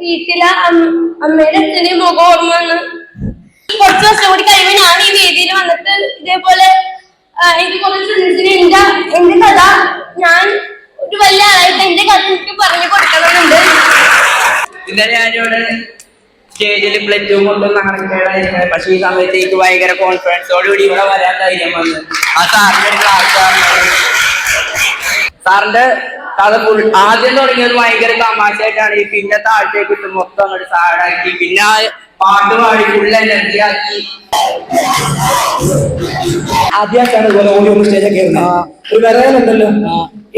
വീട്ടിലെ അമ്മയുടെ അച്ഛനെയും മുഖം ഓർമ്മ വന്ന് കുറച്ച് വർഷം കൂടി കഴിയുമ്പോൾ ഞാൻ ഈ വേദിയിൽ വന്നിട്ട് ഇതേപോലെ എനിക്ക് കുറച്ച് ഫ്രണ്ട്സിന് എന്റെ എന്റെ കഥ ഞാൻ ഒരു വലിയ ആളായിട്ട് എന്റെ കഥ എനിക്ക് പറഞ്ഞു കൊടുക്കണമെന്നുണ്ട്. ഇന്നലെ ഞാനിവിടെ സ്റ്റേജിൽ പ്ലറ്റും കൊണ്ടും നാണക്കേടായിരുന്നു പക്ഷെ ഈ സമയത്ത് എനിക്ക് ഭയങ്കര കോൺഫിഡൻസോടുകൂടി ഇവിടെ വരാൻ ധൈര്യം വന്നു. ആ സാറിന്റെ ക്ലാസ് സാറിന്റെ കഥ ഫുൾ ആദ്യം തുടങ്ങിയത് ഭയങ്കര തമാശയായിട്ടാണ്. ഈ പിന്നെ താഴത്തേക്ക് ഇട്ട് മൊത്തം അങ്ങോട്ട് സാഡാക്കി പിന്നെ പാട്ട് പാടി ഫുൾ എനർജി ആക്കി. ആദ്യമായിട്ടാണ് ഇതുപോലെ ഓടി ഒന്ന് സ്റ്റേജിൽ കയറുന്നത് ഒരു വിറയലുണ്ടല്ലോ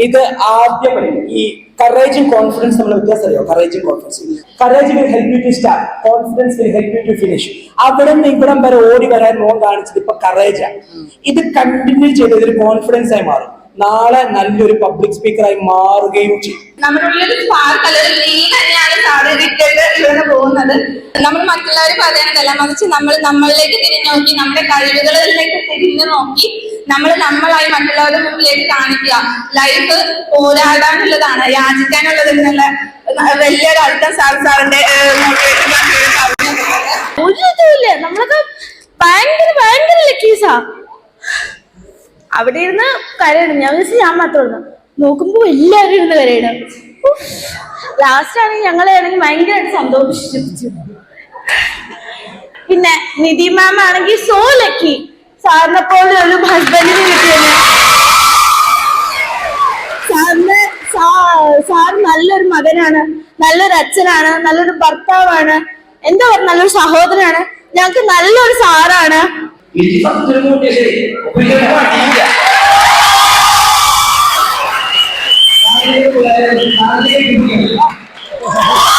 ഇത് ആദ്യം ഈ കറേജും കോൺഫിഡൻസ് നമ്മൾ വ്യത്യാസം അറിയോ? കറേജും confidence courage will help you to start confidence will help you to finish അവിടെ നിന്ന് ഇവിടം വരെ ഓടി വരാൻ മോൻ കാണിച്ചത് ഇപ്പൊ കറേജാണ് ഇത് കണ്ടിന്യൂ ചെയ്ത് ഇതൊരു കോൺഫിഡൻസ് ആയി മാറും. നാളെ നല്ലൊരു പബ്ലിക് സ്പീക്കറായി മാറുകയും ചെയ്യും. നമ്മുടെ ഉള്ളിൽ സ്പാർക്ക് അല്ലെങ്കിൽ നീ തന്നെയാണ് പോകുന്നത്. നമ്മൾ മറ്റുള്ളവർ പറയണതല്ല മറിച്ച് നമ്മൾ നമ്മളിലേക്ക് തിരിഞ്ഞു നോക്കി നമ്മുടെ കഴിവുകളിലേക്ക് തിരിഞ്ഞു നോക്കി നമ്മൾ നമ്മളായി മറ്റുള്ളവരുടെ മുമ്പിലേക്ക് കാണിക്കുക. ലൈഫ് പോരാടാനുള്ളതാണ് യാചിക്കാനുള്ളത് എന്നുള്ള വലിയൊരു അർത്ഥം സാർ സാറിന്റെ ഒരു ഇതുമില്ല. നമ്മളൊക്കെ ഭയങ്കര ഭയങ്കര ലക്കീസാ അവിടെ ഇരുന്ന് കരയണം. ഞാൻ വിചാരിച്ചു ഞാൻ മാത്രമാണ് നോക്കുമ്പോ എല്ലാവരും ഇരുന്ന് കരയണം. ലാസ്റ്റ് ആണെങ്കിൽ ഞങ്ങളെ ആണെങ്കിൽ ഭയങ്കരമായിട്ട് സന്തോഷിച്ചു. പിന്നെ നിധി മാം ആണെങ്കിൽ സോ ലക്കി സാറിനെ പോലെ ഒരു ഹസ്ബൻഡിന് കിട്ടിയത്. സാറിന് സാർ നല്ലൊരു മകനാണ്. നല്ലൊരു അച്ഛനാണ്. നല്ലൊരു ഭർത്താവാണ്. എന്താ പറയുക നല്ലൊരു സഹോദരനാണ്. ഞങ്ങൾക്ക് നല്ലൊരു സാറാണ്. ആ